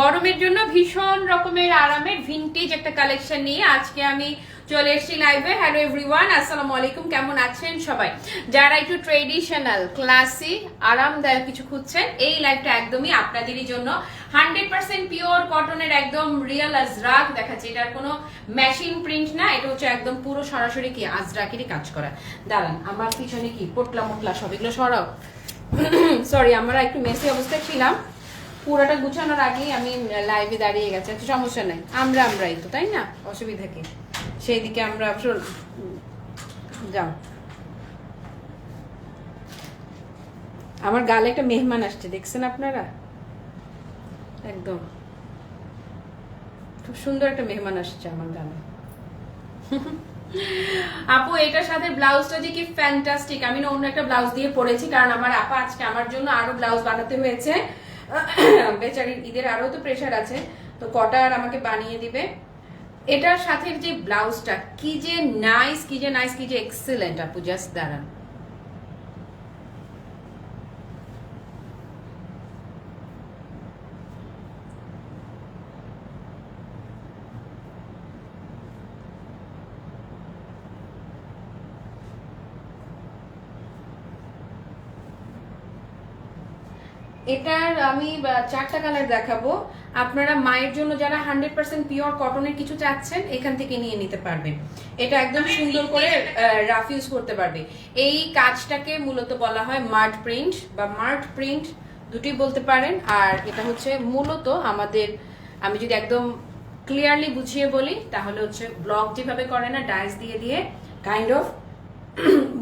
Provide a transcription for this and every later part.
গরমের জন্য ভীষণ রকমের আরামের ভিনটেজ একটা কালেকশন নিয়ে আজকে আমি চলে এসেছি লাইভে হ্যালো এভরিওয়ান আসসালামু আলাইকুম, কেমন আছেন সবাই? যারা একটু ট্রেডিশনাল ক্লাসি আরামদায়ক কিছু খুঁজছেন, এই লাইভটা একদমই আপনাদেরই জন্য। হান্ড্রেড পার্সেন্ট পিওর কটনের একদম রিয়েল আজরাক, দেখাচ্ছে। এটার কোনো মেশিন প্রিন্ট না, এটা হচ্ছে একদম পুরো সরাসরি কি আজরাকেরই কাজ করা। দাঁড়ান, আমার পিছনে কি? পোটলা মোটলা সব এগুলো সরাও। সরি আমরা একটু মেসি অবস্থায় ছিলাম। পুরোটা গুছানোর আগেই আমি লাইভে দাঁড়িয়ে গেছি। আচ্ছা সমস্যা নাই। আমরা আমরাই তো তাই না? অসুবিধা কি? সেই দিকে আমরা শোন, যাও। আমার গালে একটা মেহমান আসছে দেখছেন আপনারা? একদম। খুব সুন্দর একটা মেহমান আসছে আমার গালে। আপু এটার সাথে ব্লাউজটা যে কি ফ্যান্টাস্টিক আমি না অন্য একটা ব্লাউজ দিয়ে পরেছি কারণ আমার আপা আজকে আমার জন্য আরও ব্লাউজ বানাতে হয়েছে। বেচারির ঈদের আরও তো প্রেশার আছে, তো কটা আর আমাকে বানিয়ে দিবে। এটার সাথে যে ব্লাউজটা কি যে নাইস কি যে নাইস কি যে এক্সেলেন্ট আপু জাস্ট দাঁড়ান। এটার আমি চারটা কালার দেখাবো। আপনারা মায়ের জন্য যারা হান্ড্রেড পার্সেন্ট পিওর কটনের কিছু চাচ্ছেন এখান থেকে নিয়ে নিতে পারবেন। এটা একদম সুন্দর করে রাফ ইউজ করতে পারবে। এই কাজটাকে মূলত বলা হয় মার্ট প্রিন্ট বা মার্ট প্রিন্ট দুটি বলতে পারেন। আর এটা হচ্ছে মূলত আমাদের আমি যদি একদম ক্লিয়ারলি বুঝিয়ে বলি তাহলে হচ্ছে ব্লক যেভাবে করে না ডাইস দিয়ে দিয়ে কাইন্ড অফ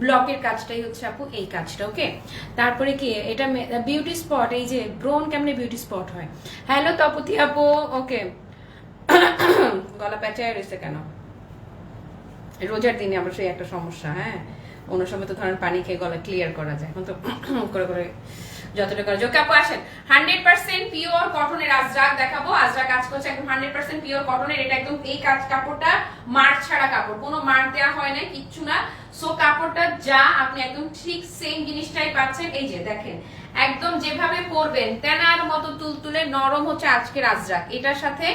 ব্লকের কাজটাই হচ্ছে আপু এই কাজটা, ওকে? তারপরে কি, এটা বিউটি স্পট এই যে ব্রোন কেমনে বিউটি স্পট হয়? হ্যালো তপতি আপু, ওকে। গলা প্যাচায় রয়েছে কেন? রোজার দিনে আমার সেই একটা সমস্যা হ্যাঁ? অন্য সময় তো ধরেন পানি খেয়ে গলা ক্লিয়ার করা যায়, এখন তো করে করে যতটা করা আপু, আসেন। হান্ড্রেড পার্সেন্ট পিওর কটনের আজরাক দেখাবো। কাজ করছে একদম হান্ড্রেড পার্সেন্ট পিওর কটনের এটা একদম এই কাজ কাপড়টা ছাড়া কাপড়। কোনো দেওয়া হয় না কিচ্ছু না। সো কাপড়টা যা আপনি একদম ঠিক সেম জিনিসটাই পাচ্ছেন। এই যে, দেখেন, একদম যেভাবে পরবেন, তেনার মতো তুলতুলে নরম হচ্ছে আজকের আজরাক। এটার সাথে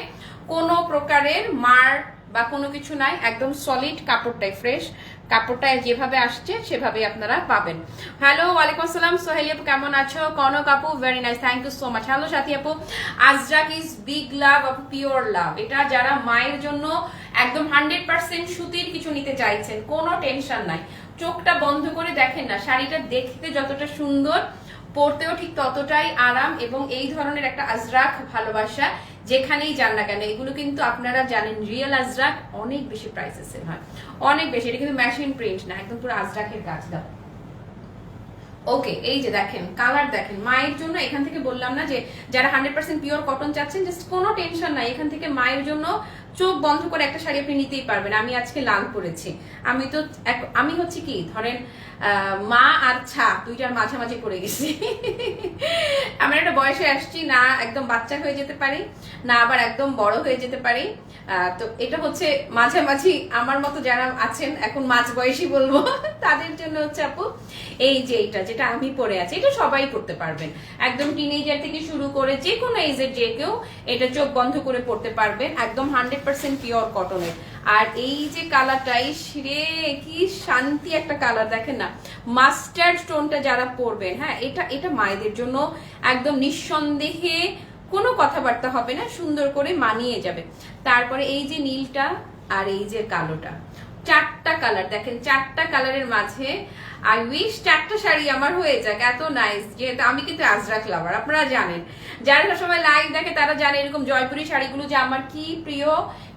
কোনো প্রকারের মার বা কোনো কিছু নাই। একদম সলিড কাপড়টাই ফ্রেশ কাপড়টা যেভাবে আসছে সেভাবে আপনারা পাবেন। হ্যালো ওয়ালাইকুম আসসালাম। সোহেলি আপু, কেমন আছো? কনক আপু very nice thank you so much hello Sathi আপু। আজরাক ইজ বিগ লাভ আপু পিওর লাভ এটা যারা মায়ের জন্য একদম হান্ড্রেড পার্সেন্ট সুতির কিছু নিতে চাইছেন, কোনো টেনশন নাই। চোখটা বন্ধ করে দেখেন না, শাড়িটা দেখতে যতটা সুন্দর, পরতেও ঠিক ততটাই আরাম এবং এই ধরনের একটা আজরাক ভালোবাসা। যেখানেই যান না কেন এগুলো কিন্তু আপনারা জানেন রিয়েল আজরাক অনেক বেশি প্রাইসে সেল হয়। অনেক বেশি এটা কিন্তু মেশিন প্রিন্ট না একদম পুরো আজরাকের কাজ দাও। ওকে এই যে দেখেন কালার দেখেন মায়ের জন্য এখান থেকে বললাম না যে যারা হান্ড্রেড পার্সেন্ট পিওর কটন চাচ্ছেন জাস্ট কোনো টেনশন নাই এখান থেকে মায়ের জন্য চোখ বন্ধ করে একটা শাড়ি আপনি নিতেই পারবেন। আমি আজকে লাল পরেছি। আমি তো আমি হচ্ছে কি ধরেন মা আর ছা, দুইটার মাঝামাঝি পড়ে গেছি। আমার একটা বয়সে আসছি, না একদম বাচ্চা হয়ে যেতে পারি, না আবার একদম বড় হয়ে যেতে পারি। তো এটা হচ্ছে মাঝামাঝি, আমার মতো যারা আছেন, এখন মাঝ বয়সী বলব, তাদের জন্য হচ্ছে আপু, এই যে এটা, যেটা আমি পরে আছি, এটা সবাই করতে পারবেন। একদম টিনেজার থেকে শুরু করে যে কোনো এজের যে কেউ, এটা চোখ বন্ধ করে পড়তে পারবেন, একদম হান্ড্রেড পার্সেন্ট পিওর কটনের আর এই যে কালারটাই রে কি শান্তি একটা কালার, দেখেন না। মাস্টার্ড স্টোনটা যারা পরবে হ্যাঁ এটা এটা মায়েদের জন্য একদম নিঃসন্দেহে কোনো কথাবার্তা হবে না, সুন্দর করে মানিয়ে যাবে। তারপরে এই যে নীলটা আর এই যে কালোটা। চারটা কালার দেখেন, চারটা কালারের মাঝে আই উইশ চারটা শাড়ি আমার হয়ে যাক। এত নাইস যেহেতু আমি কিন্তু আজরাক লাভার আপনারা জানেন। যারা সবসময় লাইভ দেখে, তারা জানে এরকম জয়পুরি শাড়িগুলো যে আমার কি প্রিয়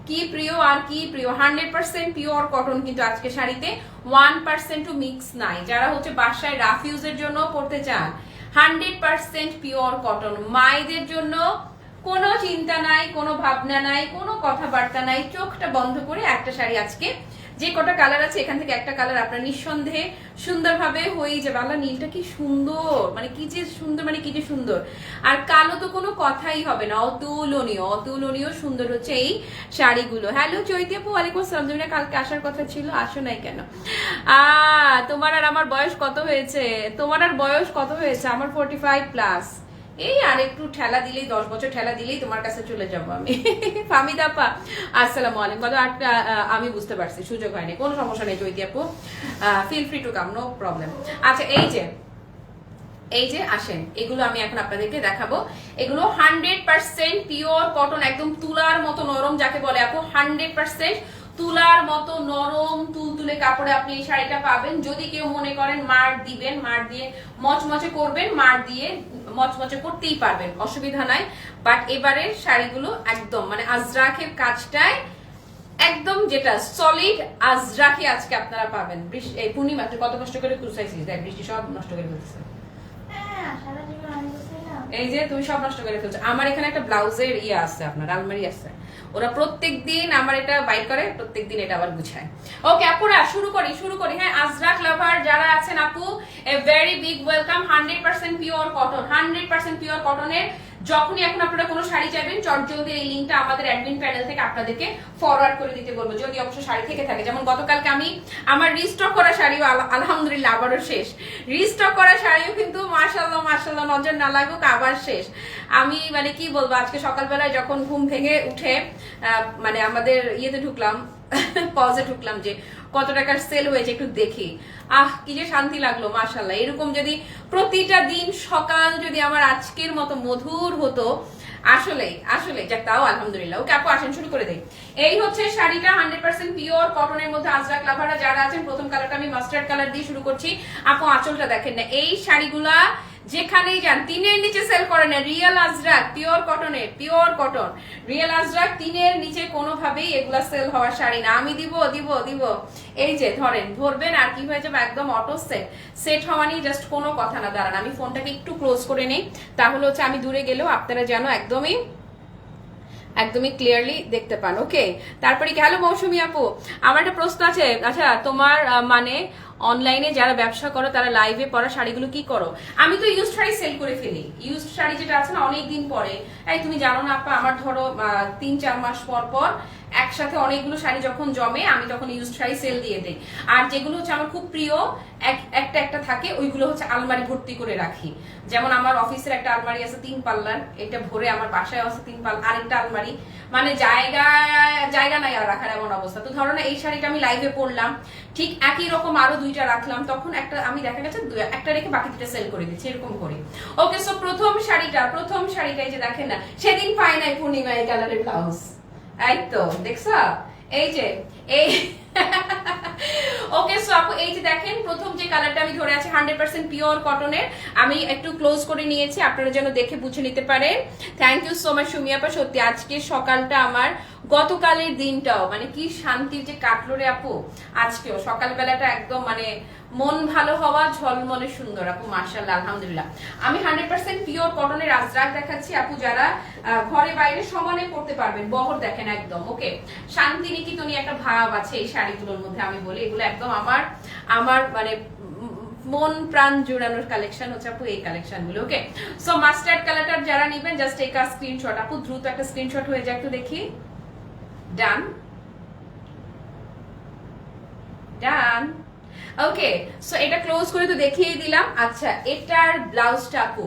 কি প্রিয় আর কি প্রিয়। হান্ড্রেড পার্সেন্ট পিওর কটন কিন্তু আজকে শাড়িতে ওয়ান পার্সেন্ট টু মিক্স নাই। যারা হচ্ছে বাসায় রাফ ইউজের জন্য পড়তে চান হান্ড্রেড পার্সেন্ট পিওর কটন মায়েদের জন্য কোনো চিন্তা নাই, কোনো ভাবনা নাই, কোনো কথাবার্তা নাই। চোখটা বন্ধ করে একটা শাড়ি আজকে যে কটা কালার আছে, এখান থেকে একটা কালার আপনার নিঃসন্দেহে সুন্দরভাবে হয়ে যাবে। আল্লাহ, নীলটা কি সুন্দর! মানে কি যে সুন্দর মানে কি যে সুন্দর! আর কালো তো কোনো কথাই হবে না। অতুলনীয় অতুলনীয় সুন্দর হচ্ছে এই শাড়িগুলো। হ্যালো চৈতি আপু, ওয়ালাইকুম আসসালাম। কালকে আসার কথা ছিল, আসো নাই কেন? আ, তোমার আর আমার বয়স কত হয়েছে? তোমার আর বয়স কত হয়েছে? আমার ফোর্টি ফাইভ প্লাস এই আর একটু ঠেলা দিলেই, দশ বছর ঠেলা দিলেই তোমার কাছে চলে যাব আমি। ফামিদা আপা, আসসালামু আলাইকুম। কত আটটা আমি বুঝতে পারছি, সুযোগ হয়নি। কোনো সমস্যা নেই, চৈতি আপু। Feel free to come no problem আচ্ছা এই যে এই যে, আসেন। এগুলো আমি এখন আপনাদেরকে দেখাবো। এগুলো হান্ড্রেড পার্সেন্ট পিওর কটন একদম তুলার মতো নরম, যাকে বলে আপু হান্ড্রেড পার্সেন্ট তুলার মতো নরম, তুলতুলে কাপড়ে আপনি এই শাড়িটা পাবেন। যদি কেউ মনে করেন মার দিবেন, মার দিয়ে মচমচে করবেন, মার দিয়ে মচমচে করতেই পারবেন অসুবিধা নাই। বাট এবারে শাড়িগুলো একদম মানে আজরাখের কাজটায় একদম যেটা সলিড আজরাখি আজকে আপনারা পাবেন। এই পূর্ণিমা কত কষ্ট করে কুসাইছিস দেখ বৃষ্টি সব নষ্ট করে ফেলছে হ্যাঁ। এই যে তুমি সব নষ্ট করে ফেলছো। আমার এখানে একটা ব্লাউজের ইয়ে আছে আপনার আলমারি আছে। ওরা প্রত্যেক দিন আমার এটা বাই করে, প্রত্যেক দিন এটা আবার গুছায়। ওকে আপুরা, শুরু করি শুরু করি। হ্যাঁ আজরাক লাভার যারা আছেন, আপু a very big welcome hundred pure cotton hundred percent pure কটনের যখনই এখন আপনারা কোনো শাড়ি চাইবেন চটজলদি এই লিঙ্কটা আমাদের অ্যাডমিন প্যানেল থেকে আপনাদেরকে ফরওয়ার্ড করে দিতে বলব, যদি অবশ্য শাড়ি থেকে থাকে। যেমন গতকালকে আমি আমার রিস্টক করা শাড়িও আলহামদুলিল্লাহ আবারও শেষ। রিস্টক করা শাড়িও কিন্তু মার্শাল্লাহ মার্শাল্লাহ নজর না লাগুক, আবার শেষ। আমি মানে কি বলব, আজকে সকালবেলায় যখন ঘুম ভেঙে উঠে মানে আমাদের ইয়েতে ঢুকলাম পজে ঢুকলাম যে কত টাকার সেল হয়েছে একটু দেখি। আহ, কি যে শান্তি লাগল মাশাল্লাহ এরকম যদি প্রতিটা দিন সকাল যদি আমার আজকের মতো মধুর হতো আসলে আসলে যাক, তাও আলহামদুলিল্লাহ। ওকে, আপু, আসেন, শুরু করে দেই। এই হচ্ছে শাড়িটা হান্ড্রেড পার্সেন্ট পিওর কটনের মধ্যে আজরাক লাভারা যারা আছেন, প্রথম কালারটা আমি মাস্টার্ড কালার দিয়ে শুরু করছি। আপু, আঁচলটা দেখেন না, এই শাড়িগুলা যেখানেই যান তিনের নিচে সেল করে না রিয়েল আজরাক পিওর কটনের পিওর কটন রিয়েল আজরাক তিনের নিচে কোনোভাবেই এগুলা সেল হওয়ার শাড়ি না। আমি দিব দিব দিব। এই যে, ধরেন, ধরবেন আর কি হয়ে যাবে, একদম অটো সেট সেট হওয়া নিয়ে জাস্ট কোনো কথা না, দাঁড়ান। আমি ফোনটাকে একটু ক্লোজ করে নেই। তাহলে হচ্ছে আমি দূরে গেলেও আপনারা যেন একদমই একদমই ক্লিয়ারলি দেখতে পান ওকে তারপরে হ্যালো মৌসুমি আপু, আমার একটা প্রশ্ন আছে আচ্ছা তোমার মানে অনলাইনে যারা ব্যবসা করো, তারা লাইভে পরা শাড়িগুলো কি করো? আমি তো ইউজ শাড়ি সেল করে ফেলি। ইউজ শাড়ি যেটা আছে না অনেক দিন পরে। এই তুমি জানো না আপা, আমার ধরো তিন, চার মাস পর পর একসাথে অনেকগুলো শাড়ি যখন জমে, আমি তখন ইউজ শাড়ি সেল দিয়ে দিই। আর যেগুলো হচ্ছে আমার খুব প্রিয়, এক- একটা একটা থাকে, ওইগুলো হচ্ছে আলমারি ভর্তি করে রাখি। যেমন আমার অফিসের একটা আলমারি আছে তিন পাল্লার, এটা ভরে আমার বাসায় আছে তিন পাল্লা, আরেকটা আলমারি। মানে জায়গা জায়গা নাই আর রাখার এমন অবস্থা। তো ধরো না, এই শাড়িটা আমি লাইভে পরলাম, ঠিক একই রকম আরও দুইটা রাখলাম, তখন একটা, আমি দেখা গেছে একটা রেখে বাকি দুটা সেল করে দিচ্ছি, এরকম করে। ওকে সো প্রথম শাড়িটা, প্রথম শাড়িটাই যে দেখেন না, সেদিন পাই নাই পূর্ণিমা এই কালারের ব্লাউজ এই তো দেখছ? এই যে, এই ওকে সো আপু, এই যে দেখেন, প্রথম যে কালারটা আমি ধরে আছি হান্ড্রেড পার্সেন্ট পিওর কটনের আমি একটু ক্লোজ করে নিয়েছি, আপনারা যেন দেখে বুঝে নিতে পারেন। থ্যাংক ইউ সো মাচ সুমিয়াপা সত্যি আজকে সকালটা আমার, গতকালের দিনটাও মানে কি শান্তির যে কাটলো রে আপু, আজকেও, সকালবেলাটা একদম মানে মন ভালো হওয়া, ঝলমলে সুন্দর। আপু মার্শাল আলহামদুলিল্লাহ। আমি হান্ড্রেড পার্সেন্ট পিওর কটনের আজরাক দেখাচ্ছি। আপু, যারা ঘরে বাইরে সমানে পড়তে পারবেন, বহর দেখেন একদম, ওকে? শান্তি নিকেতনী একটা ভাব আছে এই শাড়িগুলোর মধ্যে, আমি বলি, এগুলো একদম আমার আমার মানে মন প্রাণ জোড়ানোর কালেকশন হচ্ছে আপু এই কালেকশনগুলো ওকে? সো মাস্টার্ড কালারটার যারা নিবেন জাস্ট এই কাজ স্ক্রিনশট আপু, দ্রুত একটা স্ক্রিনশট হয়ে যায়, একটু দেখি। ডান ডান ওকে সো এটা ক্লোজ করে তো দেখিয়ে দিলাম। আচ্ছা এটার ব্লাউজটা আপু,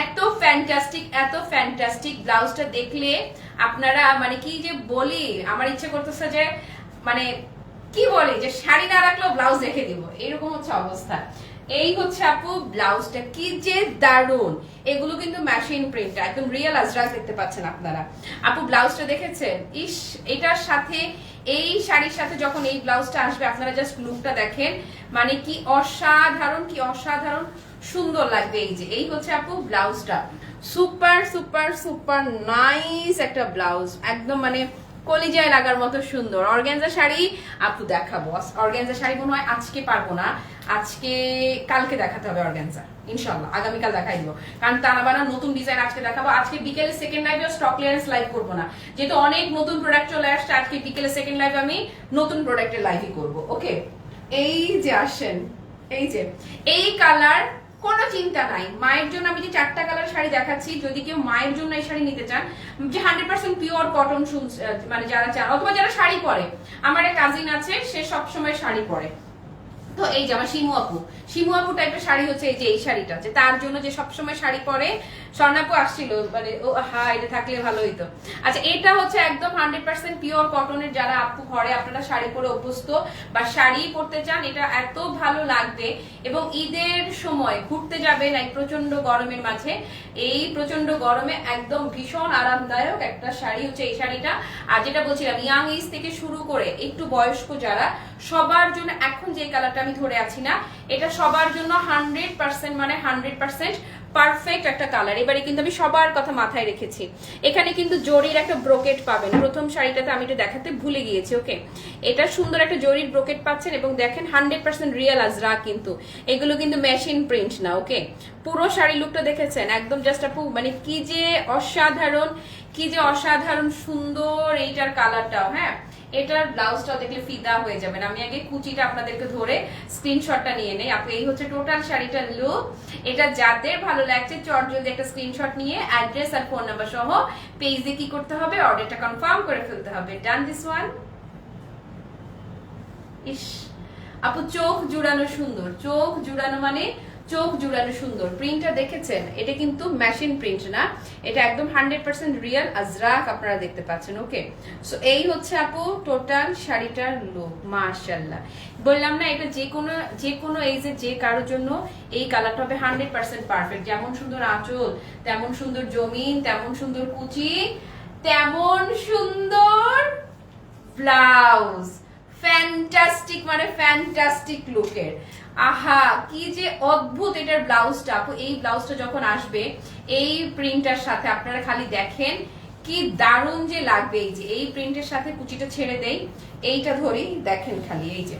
এত ফ্যান্টাস্টিক এত ফ্যান্টাস্টিক ব্লাউজটা দেখলে আপনারা মানে কি যে বলি, আমার ইচ্ছে করতেছে যে মানে কি বলি, যে শাড়ি না রাখলেও ব্লাউজ রেখে দিব। এরকম হচ্ছে অবস্থা। এই হচ্ছে আপু ব্লাউজটা, কি যে দারুণ এগুলো কিন্তু মেশিন প্রিন্ট একদম রিয়েল আজরাক দেখতে পাচ্ছেন আপনারা। আপু ব্লাউজটা দেখেছেন? ইস, এটার সাথে এই শাড়ির সাথে যখন এই ব্লাউজটা আসবে, আপনারা জাস্ট লুকটা দেখেন। মানে কি অসাধারণ কি অসাধারণ সুন্দর লাগবে এই যে। এই হচ্ছে আপু ব্লাউজটা। সুপার সুপার সুপার নাইস একটা ব্লাউজ। একদম মানে কলিজায় লাগার মতো সুন্দর। অর্গ্যানজা শাড়ি আপু দেখাবো। অর্গ্যানজা শাড়ি মনে হয় আজকে পারব না। আজকে কালকে দেখাতে হবে অর্গ্যানজা। ইনশাল্লাহ আগামীকাল দেখাই দিব। কারণ তারা বানা নতুন ডিজাইন আজকে দেখাবো। আজকে বিকেলে সেকেন্ড লাইভে স্টক ক্লিয়ারেন্স লাইভ করব না। যেহেতু অনেক নতুন প্রোডাক্ট চলে আসছে, আজকে বিকেলে সেকেন্ড লাইভ আমি নতুন প্রোডাক্টের লাইভই করব। ওকে এই যে আসেন, এই যে, এই কালার কোনো চিন্তা নাই। মায়ের জন্য আমি যে চারটা কালার শাড়ি দেখাচ্ছি, যদি কেউ মায়ের জন্য এই শাড়ি নিতে চান, যে হান্ড্রেড পার্সেন্ট পিওর কটন মানে যারা চান অথবা যারা শাড়ি পরে। আমার এক কাজিন আছে, সে সবসময় শাড়ি পরে। তো এই যে আমার শিমু আপু শিমু আপু টাইপের শাড়ি হচ্ছে এই যে এই শাড়িটা, যে তার জন্য যে সবসময় শাড়ি পরে স্বর্ণাপু আসছিল মানে ও, হা, এটা থাকলে ভালো হইতো। আচ্ছা এটা হচ্ছে একদম হান্ড্রেড পার্সেন্ট পিওর কটনের যারা আপু ঘরে, আপনারা শাড়ি পরে অভ্যস্ত বা শাড়ি পরতে চান, এটা এত ভালো লাগবে। এবং ঈদের সময় ঘুরতে যাবেন এই প্রচণ্ড গরমের মাঝে, এই প্রচণ্ড গরমে একদম ভীষণ আরামদায়ক একটা শাড়ি হচ্ছে এই শাড়িটা। আর যেটা বলছিলাম ইয়াং এজ থেকে শুরু করে একটু বয়স্ক যারা, সবার জন্য এখন যে কালারটা আমি ধরে আছি না, এটা সবার জন্য হান্ড্রেড পার্সেন্ট মানে হান্ড্রেড পার্সেন্ট পারফেক্ট একটা কালার এবারে কিন্তু আমি সবার কথা মাথায় রেখেছি। এখানে কিন্তু জরির একটা ব্রোকেট পাবেন। প্রথম শাড়িটাতে আমি এটা দেখাতে ভুলে গিয়েছি, ওকে? এটা সুন্দর একটা জরির ব্রোকেট পাচ্ছেন এবং দেখেন হান্ড্রেড পার্সেন্ট রিয়েল আজরা কিন্তু। এগুলো কিন্তু মেশিন প্রিন্ট না, ওকে? পুরো শাড়ি লুকটা দেখেছেন? একদম জাস্ট আপু মানে কি যে অসাধারণ, কি যে অসাধারণ সুন্দর এইটার কালারটাও হ্যাঁ? এটার ব্লাউজটা দেখলে ফিদা হয়ে যাবেন আমি আগে কুচিটা আপনাদেরকে ধরে স্ক্রিনশটটা নিয়ে নেই। আপু এই হচ্ছে টোটাল শাড়িটার লুক এটা যাদের ভালো লাগছে চট জলদি একটা স্ক্রিনশট নিয়ে অ্যাড্রেস আর ফোন নাম্বার সহ পেজে কি করতে হবে? অর্ডারটা কনফার্ম করে ফেলতে হবে। ডান দিস ওয়ান ইস, আপু চোখ জুড়ানো সুন্দর। চোখ জুড়ানো মানে চোখ জুড়ানো সুন্দর। প্রিন্টটা দেখেছেন? এটা কিন্তু মেশিন প্রিন্ট না। এটা একদম হান্ড্রেড পার্সেন্ট রিয়েল আজরাক আপনারা দেখতে পাচ্ছেন ওকে সো এই হচ্ছে আপু টোটাল শাড়িটার লুক মাশাল্লাহ বললাম না, এটা যে কোনো যে কোনো এজে যে কারোর জন্য এই কালারটা হবে হান্ড্রেড পার্সেন্ট পারফেক্ট যেমন সুন্দর আঁচল, তেমন সুন্দর জমিন, তেমন সুন্দর কুচি, তেমন সুন্দর ব্লাউজ ফ্যান্টাস্টিক মানে ফ্যান্টাস্টিক লুকের আহা, কি যে অদ্ভুত এটার ব্লাউজটা। আপু, এই ব্লাউজটা যখন আসবে, এই প্রিন্টার সাথে আপনারা খালি দেখেন, কি দারুণ যে লাগবে। এই যে, এই প্রিন্টের সাথে কুচিটা ছেড়ে দেই, এইটা ধরি, দেখেন খালি, এই যে।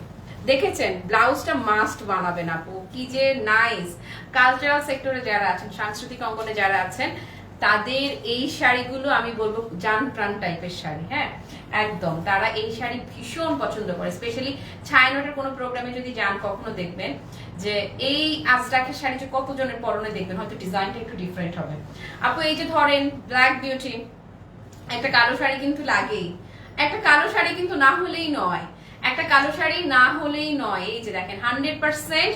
দেখেছেন? ব্লাউজটা মাস্ট বানাবেন আপু। কি যে নাইস কালচারাল সেক্টরে যারা আছেন, সাংস্কৃতিক অঙ্গনে যারা আছেন, তাদের এই শাড়িগুলো আমি বলব জান প্রাণ টাইপের শাড়ি হ্যাঁ? একদম, তারা এই শাড়ি ভীষণ পছন্দ করে স্পেশালি ছায়ানটের কোনো প্রোগ্রামে যদি যান, কখনো দেখবেন যে এই আজরাকের শাড়ি যে কতজনের পরনে দেখবেন, হয়তো ডিজাইনটা একটু ডিফারেন্ট হবে। আপু, এই যে ধরেন ব্ল্যাক বিউটি একটা কালো শাড়ি কিন্তু লাগেই, একটা কালো শাড়ি কিন্তু না হলেই নয়, একটা কালো শাড়ি না হলেই নয়, এই যে দেখেন হান্ড্রেড পার্সেন্ট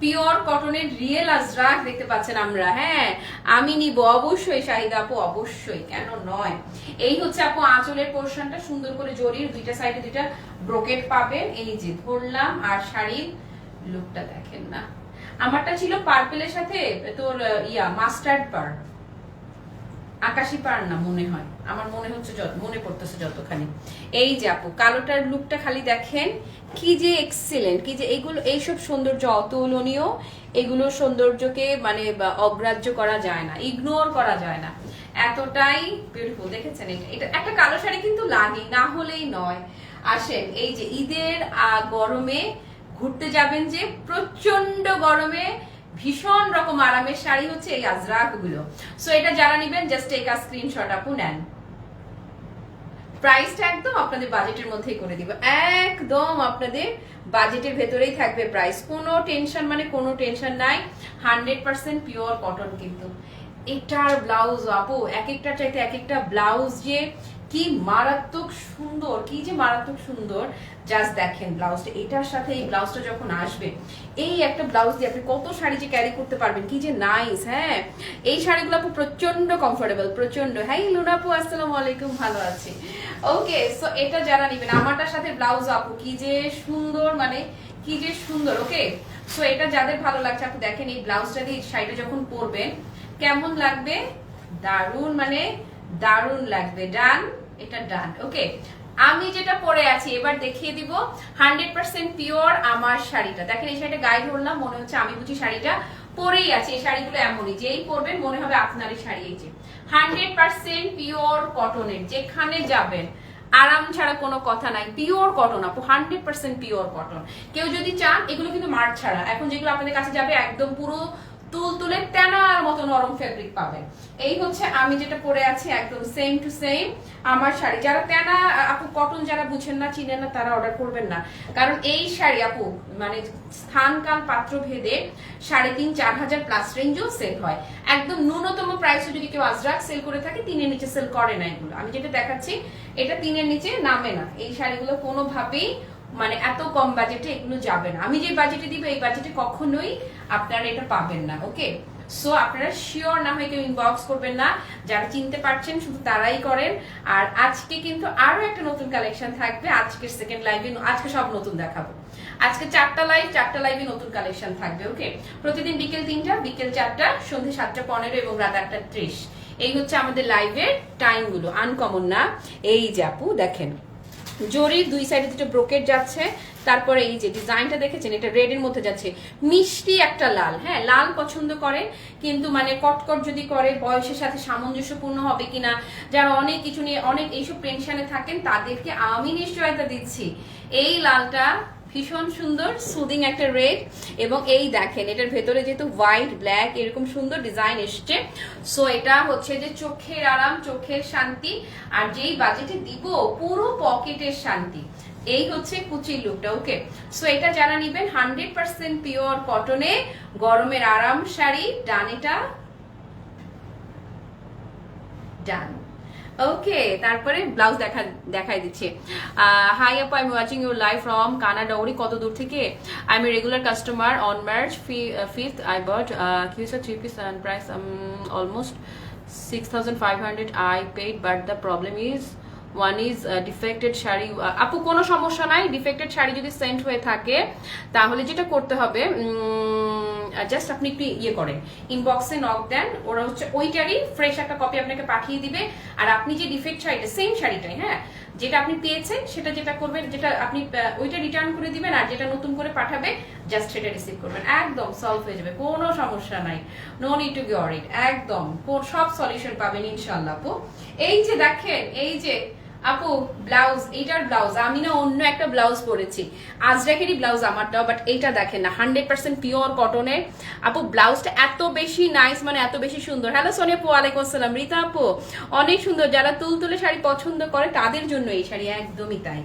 পিওর কটনের রিয়েল আজরাক দেখতে পাচ্ছেন আমরা হ্যাঁ। আমি নিব অবশ্যই, শাহিদা আপু, অবশ্যই, কেন নয়। এই হচ্ছে আপু আঁচলের পোর্শনটা, সুন্দর করে জরির দুইটা সাইডে দুইটা ব্রোকেট পাবেন। এই যে ধরলাম, আর শাড়ির লুকটা দেখেন না। আমারটা ছিল পার্পেলের সাথে, তোর ইয়া মাস্টার্ড পার আকাশি পার না, মনে হয়। আমার মনে হচ্ছে মনে পড়তেছে যতখানি। এই যে আপু, কালোটার লুকটা খালি দেখেন, কি যে এক্সিলেন্ট কি যে এইগুলো এইসব সৌন্দর্য অতুলনীয়, এগুলোর সৌন্দর্যকে মানে অগ্রাহ্য করা যায় না ইগনোর করা যায় না। এতটাই বিউটিফুল দেখেছেন? এটা একটা কালো শাড়ি কিন্তু লাগে না হলেই নয়। আসেন, এই যে ঈদের গরমে ঘুরতে যাবেন যে প্রচণ্ড গরমে ভীষণ রকম আরামের শাড়ি হচ্ছে এই আজরাকগুলো সো এটা যারা নিবেন জাস্ট এই স্ক্রিনশট আপু, নেন। প্রাইসটা একদম আপনাদের বাজেটের মধ্যেই করে দিব। একদম আপনাদের বাজেটের ভেতরেই থাকবে প্রাইস কোনো টেনশন মানে কোনো টেনশন নাই। হান্ড্রেড পার্সেন্ট পিওর কটন কিন্তু। এটার ব্লাউজ আপু, এক একটা চাইতে এক একটা ব্লাউজ যে কি মারাত্মক সুন্দর, কি যে মারাত্মক সুন্দর জাস্ট দেখেন ব্লাউজটা এটার সাথে এই ব্লাউজটা যখন আসবে, এই একটা ব্লাউজ দিয়ে আপনি কত শাড়ি যে ক্যারি করতে পারবেন, কি যে নাইস হ্যাঁ? এই শাড়িগুলো আপু প্রচণ্ড কমফোর্টেবল প্রচণ্ড হ্যাঁ লুনাপু আসসালামু আলাইকুম, ভালো আছি। ওকে সো এটা যারা নেবেন, আমারটার সাথে ব্লাউজ আপু, কি যে সুন্দর মানে কি যে সুন্দর ওকে সো এটা যাদের ভালো লাগছে আপনি দেখেন এই ব্লাউজটা দিয়ে শাড়িটা যখন পরবেন, কেমন লাগবে? দারুণ মানে দারুণ লাগবে। ডান এটা ডান ওকে আমি যেটা পরে আছি, এবার দেখিয়ে দিব। হান্ড্রেড পার্সেন্ট পিওর আমার শাড়িটা। দেখেন, এই শাড়িটা গায়ে ধরলাম, মনে হচ্ছে আমি বুঝি শাড়িটা পরেই আছি। এই শাড়িগুলো এমনই, যেই পরবেন, মনে হবে আপনারই শাড়ি এই যে। হান্ড্রেড পার্সেন্ট পিওর কটনের যেখানে যাবেন, আরাম ছাড়া কোনো কথা নাই। পিওর কটন আপু হান্ড্রেড পার্সেন্ট পিওর কটন কেউ যদি চান, এগুলো কিন্তু মার ছাড়া। এখন যেগুলো আপনাদের কাছে যাবে, একদম পুরো তুল তুলে মতো নরম ফেব্রিক পাবেন। এই হচ্ছে আমি যেটা পরে আছি একদম সেম টু সেম আমার শাড়ি, যারা তেনা, আপু কটন যারা বুঝেন না, চিনেন না, তারা অর্ডার করবেন না। কারণ এই শাড়ি, আপু মানে স্থান কাল পাত্র ভেদে সাড়ে তিন, চার হাজার প্লাস রেঞ্জও সেল হয়। একদম ন্যূনতম প্রাইসে যদি কেউ আজরাক সেল করে থাকে, তিনের নিচে সেল করে না এগুলো। আমি যেটা দেখাচ্ছি, এটা তিনের নিচে নামে না। এই শাড়িগুলো কোনোভাবেই মানে এত কম বাজেটে এগুলো যাবে না। আমি যে বাজেটে দিব, এই বাজেটে কখনোই আপনারা এটা পাবেন না ওকে সো আপনারা শিওর না হয়ে কেউ ইনবক্স করবেন না। যারা চিনতে পারছেন, শুধু তারাই করেন। আর আজকে কিন্তু আরও একটা নতুন কালেকশন থাকবে। আজকের সেকেন্ড লাইভে আজকে সব নতুন দেখাবো। আজকে চারটা লাইভ চারটা লাইভে নতুন কালেকশন থাকবে ওকে প্রতিদিন বিকেল তিনটা, বিকেল চারটা সন্ধ্যে সাতটা পনেরো এবং রাত আটটা ত্রিশ। এই হচ্ছে আমাদের লাইভের টাইমগুলো আনকমন না? এই যে আপু, দেখেন। জরির দুই সাইডে দুটো ব্রোকেট যাচ্ছে, তারপরে এই যে ডিজাইনটা দেখেছেন, এটা রেড এর মধ্যে যাচ্ছে। মিষ্টি একটা লাল হ্যাঁ লাল পছন্দ করে, কিন্তু মানে কটকট যদি করে, বয়সের সাথে সামঞ্জস্যপূর্ণ হবে কিনা, যারা অনেক কিছু নিয়ে, অনেক এইসব টেনশনে থাকেন, তাদেরকে আমি নিশ্চয়তা দিচ্ছি। এই লালটা ভীষণ সুন্দর সুদিং একটা রেড এবং এই দেখেন, এটার ভেতরে যেহেতু হোয়াইট ব্ল্যাক এরকম সুন্দর ডিজাইন এসছে। সো এটা হচ্ছে যে চোখের আরাম, চোখের শান্তি আর যেই বাজেটে দিব, পুরো পকেটের শান্তি। এই হচ্ছে কুচির লুকটা ওকে সো এটা যারা নিবেন হান্ড্রেড পার্সেন্ট পিওর কটনে গরমের আরাম শাড়ি ডানেটা ডান ওকে তারপরে ব্লাউজ দেখা, দেখাই দিচ্ছে। Hi up I am watching your live from Canada, ওরি কত দূর থেকে? I am regular customer on March fifth I bought কি হয়েছে? Three piece price almost six thousand five hundred I paid but the problem is one is defected sari আপু, কোনো সমস্যা নাই। ডিফেক্টেড শাড়ি যদি সেন্ট হয়ে থাকে, তাহলে যেটা করতে হবে জাস্ট আপনি একটু ইয়ে করেন। ইনবক্সে নক দেন। ওরা হচ্ছে ওইটারই ফ্রেশ একটা কপি আপনাকে পাঠিয়ে দিবে। আর আপনি যে ডিফেক্ট শাড়িটা সেম শাড়িটাই হ্যাঁ? যেটা আপনি পেয়েছেন, সেটা যেটা করবেন, যেটা আপনি ওইটা রিটার্ন করে দিবেন আর যেটা নতুন করে পাঠাবে জাস্ট সেটা রিসিভ করবেন। একদম সলভ হয়ে যাবে, কোনো সমস্যা নাই। নো নিড টু গিওর ইট একদম। সব সলিউশন পাবেন ইনশাল্লাহ আপু। এই যে দেখেন, এই যে আপু, ব্লাউজ, এইটার ব্লাউজ, আমি না অন্য একটা ব্লাউজ পরেছি। আজরাকেরই ব্লাউজ আমারটাও বাট এইটা দেখেন না হান্ড্রেড পার্সেন্ট পিওর কটনের আপু, ব্লাউজটা এত বেশি নাইস মানে এত বেশি সুন্দর। হ্যালো সোনিয়া আপু, ওয়ালাইকুম আসসালাম। রীতা আপু, অনেক সুন্দর। যারা তুলতুলে শাড়ি পছন্দ করে, তাদের জন্য এই শাড়ি একদমই তাই।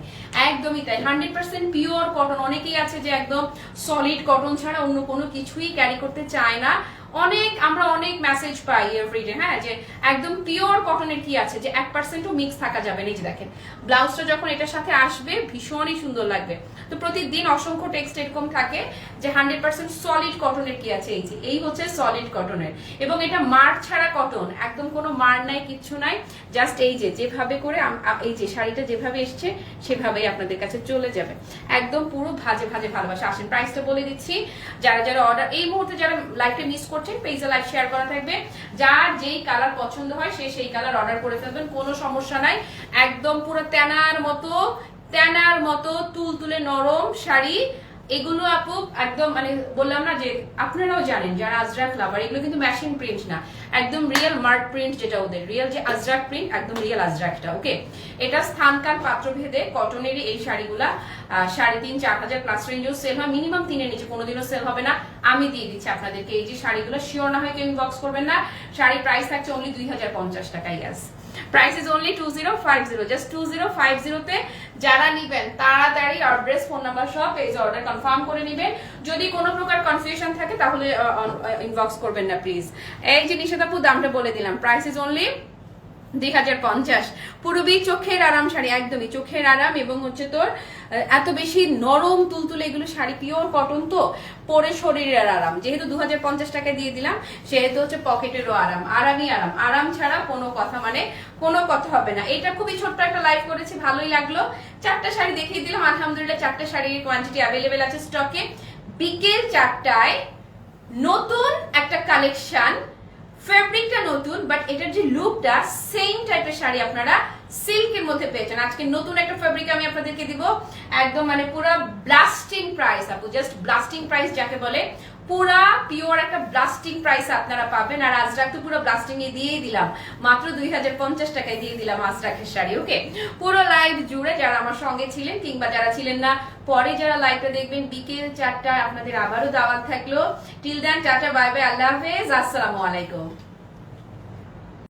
একদমই তাই। হান্ড্রেড পার্সেন্ট পিওর কটন অনেকেই আছে যে একদম সলিড কটন ছাড়া অন্য কোনো কিছুই ক্যারি করতে চায় না। অনেক, আমরা অনেক মেসেজ পাই এভরিডে হ্যাঁ? যে একদম পিওর কটনের কি আছে? যে এক পার্সেন্টও মিক্স থাকা যাবে না। এই যে দেখেন ব্লাউজটা যখন এটার সাথে আসবে, ভীষণই সুন্দর লাগবে। তো প্রতিদিন অসংখ্য টেক্সট এরকম থাকে যে হান্ড্রেড পার্সেন্ট সলিড কটনের কি আছে? এই যে, এই হচ্ছে সলিড কটনের এবং এটা মার ছাড়া কটন একদম কোনো মার নাই, কিচ্ছু নাই। জাস্ট এই যে, যেভাবে করে এই যে শাড়িটা যেভাবে এসছে, সেভাবেই আপনাদের কাছে চলে যাবে। একদম পুরো ভাজে ভাজে ভালোবাসা। আসেন প্রাইসটা বলে দিচ্ছি। যারা যারা অর্ডার এই মুহূর্তে যারা লাইভটা মিস করছেন পেজে লাইভ শেয়ার করা থাকবে। যার যেই কালার পছন্দ হয়, সে সেই কালার অর্ডার করে ফেলবেন, কোনো সমস্যা নাই। একদম পুরো তেনার মতো তেনার মতো তুল তুলে নরম শাড়ি। এগুলো আপু একদম মানে বললাম না যে আপনারাও জানেন যারা আজরাক লাভার এগুলো কিন্তু মেশিন প্রিন্ট না। একদম রিয়েল মার্ক প্রিন্ট যেটা ওদের। রিয়েল যে আজরাক প্রিন্ট একদম রিয়েল আজরাকটা ওকে এটা স্থানকাল পাত্রভেদে কটনেরই এই শাড়িগুলা সাড়ে তিন, চার হাজার প্লাস রেঞ্জেও সেল হয়। মিনিমাম তিনের নিচে, কোনোদিনও সেল হবে না। আমি দিয়ে দিচ্ছি আপনাদেরকে এই যে শাড়িগুলো। শিওর না হয় কেউ ইনবক্স করবেন না। শাড়ি প্রাইস থাকছে অনলি দুই হাজার পঞ্চাশ টাকা yes price is only two zero five zero just two zero five জিরোতে যারা নিবেন, তাড়াতাড়ি অ্যাড্রেস ফোন নাম্বার সব পেজ অর্ডার কনফার্ম করে নেবেন। যদি কোনো প্রকার কনফিউশন থাকে, তাহলে ইনবক্স করবেন না প্লিজ এই জিনিসটা দামটা বলে দিলাম। প্রাইস ইজ অনলি দুই হাজার পঞ্চাশ। পুরোবি চোখের আরাম শাড়ি, একদমই চোখের আরাম এবং হচ্ছে তোর এত বেশি নরম তুলতুলে এগুলো শাড়ি পিওর কটন তো পরে শরীরের আরাম। যেহেতু দু হাজার পঞ্চাশ টাকা দিয়ে দিলাম, সেহেতু হচ্ছে পকেটেরও আরাম, আরামই আরাম। আরাম ছাড়া কোনো কথা মানে কোনো কথা হবে না। এটা খুবই ছোট্ট একটা লাইভ করেছি, ভালোই লাগল। চারটা শাড়ি দেখিয়ে দিলাম, আলহামদুলিল্লাহ চারটা শাড়ির কোয়ান্টিটি অ্যাভেলেবেল আছে স্টকে বিকেল চারটায় নতুন একটা কালেকশন ফেব্রিকটা নতুন বাট এটার যে লুকটা সেম টাইপের শাড়ি আপনারা সিল্কের মধ্যে পেয়েছেন আজকে নতুন একটা ফেব্রিক আমি আপনাদেরকে দিব। একদম মানে পুরো ব্লাস্টিং প্রাইস আপু জাস্ট ব্লাস্টিং প্রাইস যাকে বলে পুরা পিওর একটা ব্লাস্টিং প্রাইস আপনারা পাবেন। আর আজরাক তো পুরো ব্লাস্টিং এ দিয়েই দিলাম। মাত্র দুই হাজার পঞ্চাশ টাকায় দিয়ে দিলাম আজরাকের শাড়ি ওকে পুরো লাইভ জুড়ে যারা আমার সঙ্গে ছিলেন কিংবা যারা ছিলেন না, পরে যারা লাইভটা দেখবেন, বিকেল চারটায় আপনাদের আবারও দাওয়াত থাকল। Till then tata bye bye আল্লাহ হাফেজ, আসসালামু আলাইকুম।